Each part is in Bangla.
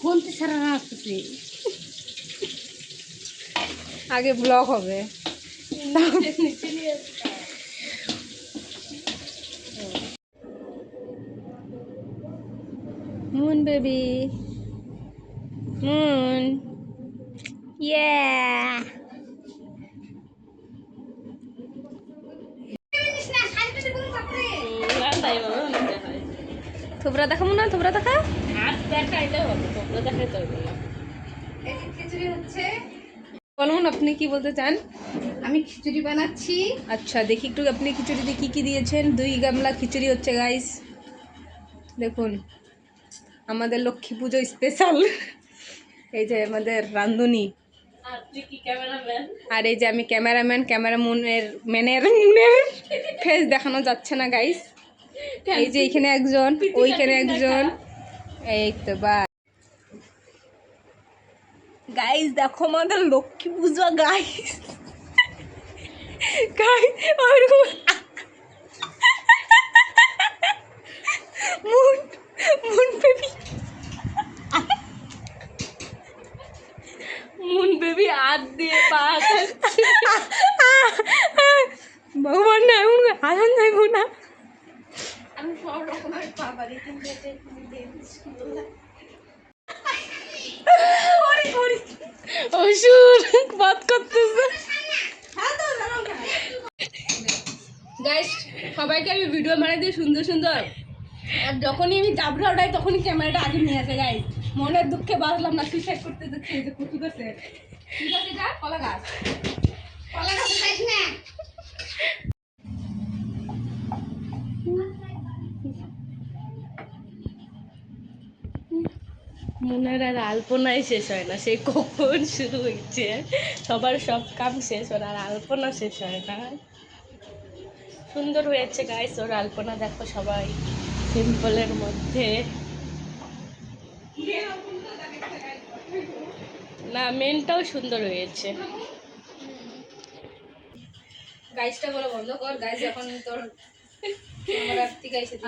ফোন তো সারা রাখতেছি আগে ব্লক হবে মুন বেবি মুন Yeah. না তাই বাবা নিতে হয় থোবরা দেখাবো না থোবরা দেখা। বলুন আপনি কি বলতে চান? আমি খিচুড়ি বানাচ্ছি। আচ্ছা দেখি একটু আপনি খিচুড়িতে কি কি দিয়েছেন? দুই গামলা খিচুড়ি হচ্ছে গাইস দেখুন আমাদের লক্ষ্মী পুজো স্পেশাল এই যে আমাদের রান্ধুনি আর তুই কি ক্যামেরাম্যান আর এই যে আমি ক্যামেরাম্যান ক্যামেরা মুনের ম্যানের মুনের ফেস দেখানো যাচ্ছে না গাইস এই যে এখানে একজন ওইখানে একজন। এই তো বা গাইস দেখো আমাদের লক্ষ্মী পুজো গাইস গাইস ওরকম moon moon baby moon baby হাত দিয়ে পা খাচ্ছে ভগবান না এমন যাইব না সব রকমের পাবারি কিন্তু এটা এখানে অসুর বাদ করতেছে। গাইস সবাইকে আমি ভিডিও বানাই দিই সুন্দর সুন্দর। আর যখনই আমি জাবরা উঠাই তখনই ক্যামেরাটা আগে নিয়ে আসে গাইস মনের দুঃখে বাঁচলাম না সুইসাইড করতে দেখছি এই যে কুচু গাছে কি গাছ এটা কলা গাছ। মনের আর আলপনাই শেষ হয় না। সেই কখন শুরু হয়েছে? সবার সব কাম শেষ, ওর আর আলপনা শেষ হয় না। সুন্দর হয়েছে গাইস ওর আলপনা, দেখো সবাই। সিম্পলের মধ্যে। না মেনটাও সুন্দর হয়েছে। গাইসটা বলে বন্ধ কর। গাইস এখন তোর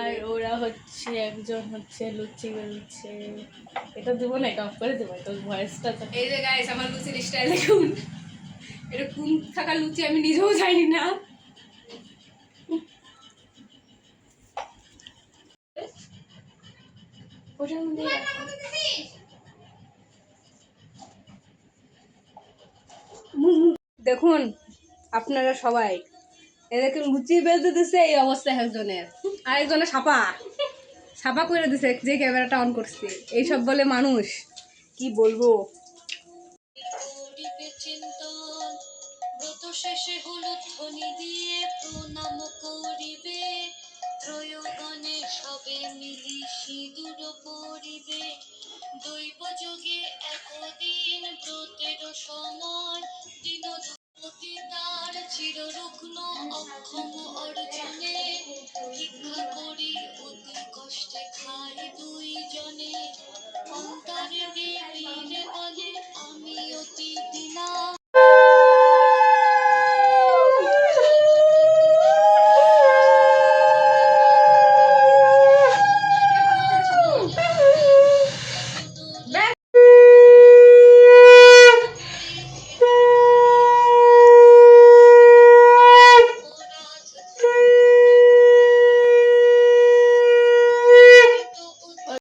আর ওরা হচ্ছে একজন হচ্ছে লুচি বেলছে। এটা দেবো না এটা অফ করে দেবো তোর ভয়েসটা তো। এই যে গাইস আমার লুচির স্টাইল দেখুন। এটা কোন থাকা লুচি আমি নিজেও জানি না। ওটার মধ্যে দেখুন আপনারা সবাই এদেরকে লুচি বেঁধে দিছে, এই অবস্থা একজনের। আরেকজনে সাপা। সাপা করে দিছে, যে ক্যামেরাটা অন করছে। এইসব বলে মানুষ। কি বলব? শেষে হলুদ ধ্বনি দিয়ে প্রণাম করিবে। সবে মিলি সিঁদুর অক্ষম অর্জনে ভিক্ষা করি অতি কষ্টে খাই দুই